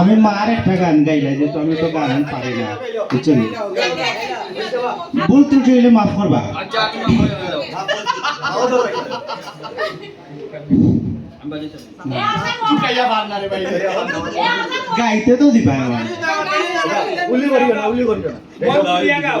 আমি মার একটা গান গাইলাই যে তো আমি তো গান পারি না, বুঝছেন? ভুল ত্রুটি হইলে মাফ করবা। গাইতে তো দিবা আমার করিও না। করিও না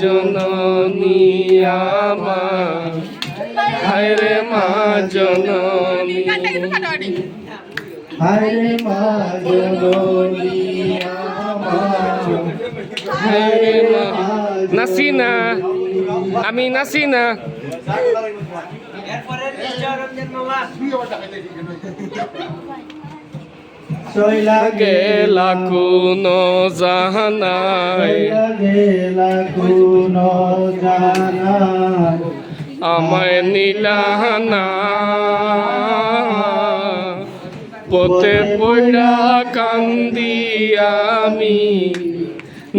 জননী মা জননী। হায় রে মা জননী আমার। মা। নাচি না আমি নাচি না চইলা গেলা কোনো জাহানাই গেলা কোন জানাই আমায় নীলাহানা পথে পড়া কান্দি আমি,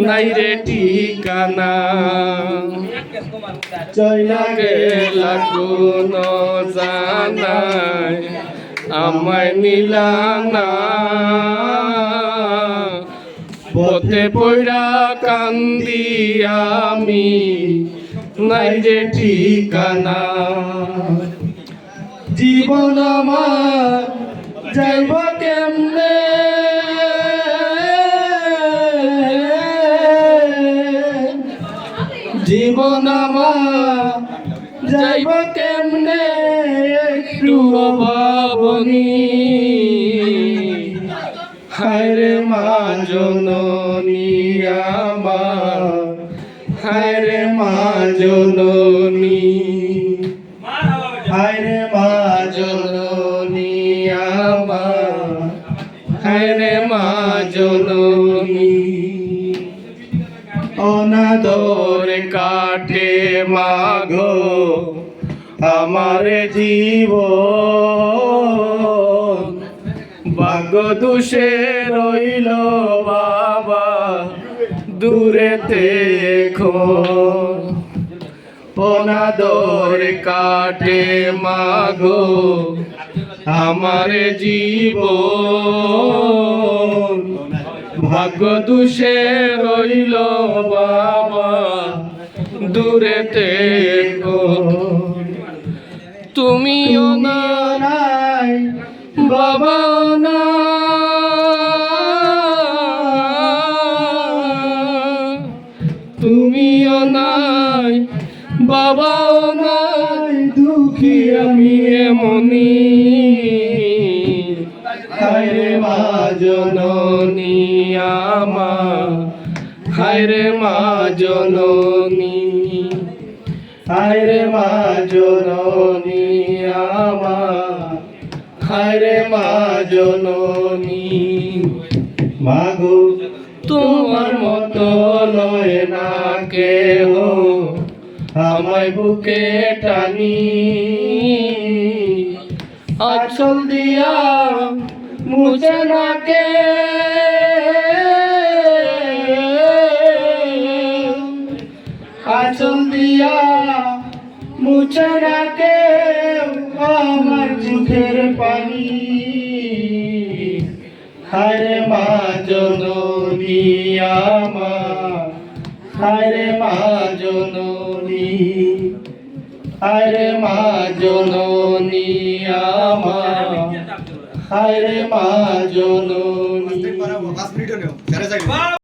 নাই রে ঠিকানা। চইলা গেলা কোনো জানাই আমায় নীলানা পথে পড়া কান্দি আমি, নাই যে ঠিকানা। জীবন আমার যাইব কেমনে? জীবন আমার যাইব কেমনে একটু অভাবনী হায় রে মা জননী আমার হায় রে মা জননী। হায় রে মা জননী আমার হায় রে মা অনাদর কাটে মাগো, আমার জীব ভাগ্য দোষে রইল বাবা, দূরেতে অনাদর কাটে মাগো, আমার জীব ভাগ্য দুষে রইল বাবা, দূরেতে তুমিও নাই বাবা না। তুমিও নাই, বাবাও নাই, দুঃখী আমি এমনি জননী আমার হায়রে মা জননী হায়রে মা জননী আমার হায়রে মা জননী মাগো, তোমার মতো লয় না কেহ, আমায় বুকে টানি। আচল দিয়া মুছে না কে আচল দিয়া মুছে না কে আমার চোখের পানি। হায়রে মা জননী আমার হায়রে মা জননী। হায়রে মা জননী আমার। হায়রে মা জননী।